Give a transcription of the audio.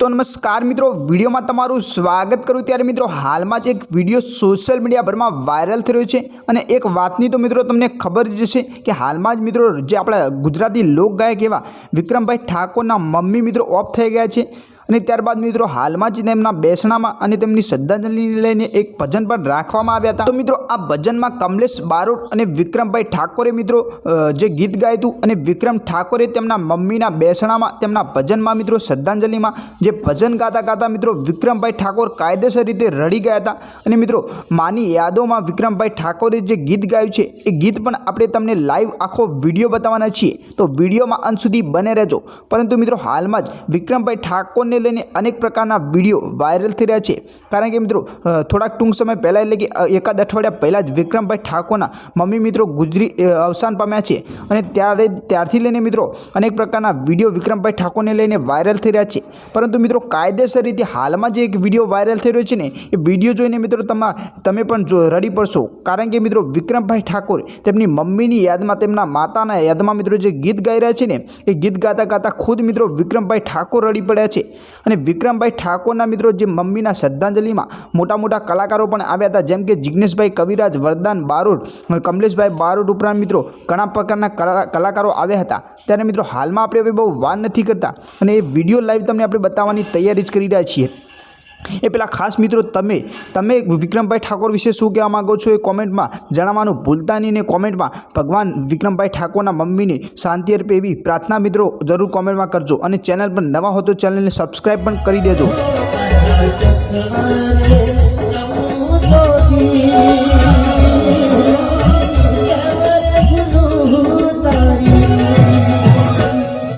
તો નમસ્કાર મિત્રો, વિડીયોમાં તમારું સ્વાગત કરું. ત્યારે મિત્રો, હાલમાં જ એક વીડિયો સોશિયલ મીડિયા ભરમાં વાયરલ થઈ રહ્યો છે. અને એક વાતની તો મિત્રો તમને ખબર જ છે કે હાલમાં જ મિત્રો જે આપણા ગુજરાતી લોકગાયક એવા વિક્રમભાઈ ઠાકોરના મમ્મી મિત્રો ઓફ થઈ ગયા છે. અને ત્યારબાદ મિત્રો હાલમાં જ તેમના બેસણામાં અને તેમની શ્રદ્ધાંજલિને લઈને એક ભજન પણ રાખવામાં આવ્યા હતા. તો મિત્રો આ ભજનમાં કમલેશ બારોટ અને વિક્રમભાઈ ઠાકોરે મિત્રો જે ગીત ગાયું હતું અને વિક્રમ ઠાકોરે તેમના મમ્મીના બેસણામાં તેમના ભજનમાં મિત્રો શ્રદ્ધાંજલિમાં જે ભજન ગાતા ગાતા મિત્રો વિક્રમભાઈ ઠાકોર કાયદેસર રીતે રડી ગયા હતા. અને મિત્રો માની યાદોમાં વિક્રમભાઈ ઠાકોરે જે ગીત ગાયું છે, એ ગીત પણ આપણે તમને લાઈવ આખો વીડિયો બતાવવાના છીએ. તો વિડીયોમાં અંત સુધી બને રહેજો. પરંતુ મિત્રો હાલમાં જ વિક્રમભાઈ ઠાકોરને લઈને અનેક પ્રકારના વીડિયો વાયરલ થઈ રહ્યા છે. કારણ કે મિત્રો થોડાક ટૂંક સમય પહેલાં એટલે કે એકાદ અઠવાડિયા પહેલાં જ વિક્રમભાઈ ઠાકોરના મમ્મી મિત્રો ગુજરી અવસાન પામ્યા છે. અને ત્યારે, ત્યારથી લઈને મિત્રો, અનેક પ્રકારના વીડિયો વિક્રમભાઈ ઠાકોરને લઈને વાયરલ થઈ રહ્યા છે. પરંતુ મિત્રો, કાયદેસર રીતે હાલમાં જે એક વીડિયો વાયરલ થઈ રહ્યો છે ને, એ વીડિયો જોઈને મિત્રો તમા, તમે પણ જો રડી પડશો. કારણ કે મિત્રો, વિક્રમભાઈ ઠાકોર તેમની મમ્મીની યાદમાં, તેમના માતાના યાદમાં મિત્રો જે ગીત ગાઈ રહ્યા છે ને, એ ગીત ગાતા ગાતા ખુદ મિત્રો વિક્રમભાઈ ઠાકોર રડી પડ્યા છે. અને વિક્રમભાઈ ઠાકોરના મિત્રો જે મમ્મીના શ્રદ્ધાંજલિમાં મોટા મોટા કલાકારો પણ આવ્યા હતા, જેમ કે જિગ્નેશભાઈ કવિરાજ, વરદાન બારોટ કમલેશભાઈ બારોટ ઉપરાંત મિત્રો ઘણા પ્રકારના કલા- કલાકારો આવ્યા હતા. ત્યારે મિત્રો હાલમાં આપણે હવે બહુ વાર નથી કરતા અને એ વીડિયો લાઈવ તમને આપણે બતાવવાની તૈયારી જ કરી રહ્યા છીએ. એ પહેલાં ખાસ મિત્રો તમે તમે વિક્રમભાઈ ઠાકોર વિશે શું કહેવા માગો છો એ કોમેન્ટમાં જણાવવાનું ભૂલતા નહીં ને કોમેન્ટમાં ભગવાન વિક્રમભાઈ ઠાકોરના મમ્મીને શાંતિ અર્પે એવી પ્રાર્થના મિત્રો જરૂર કોમેન્ટમાં કરજો અને ચેનલ પર નવા હો તો ચેનલને સબસ્ક્રાઈબ પણ કરી દેજો.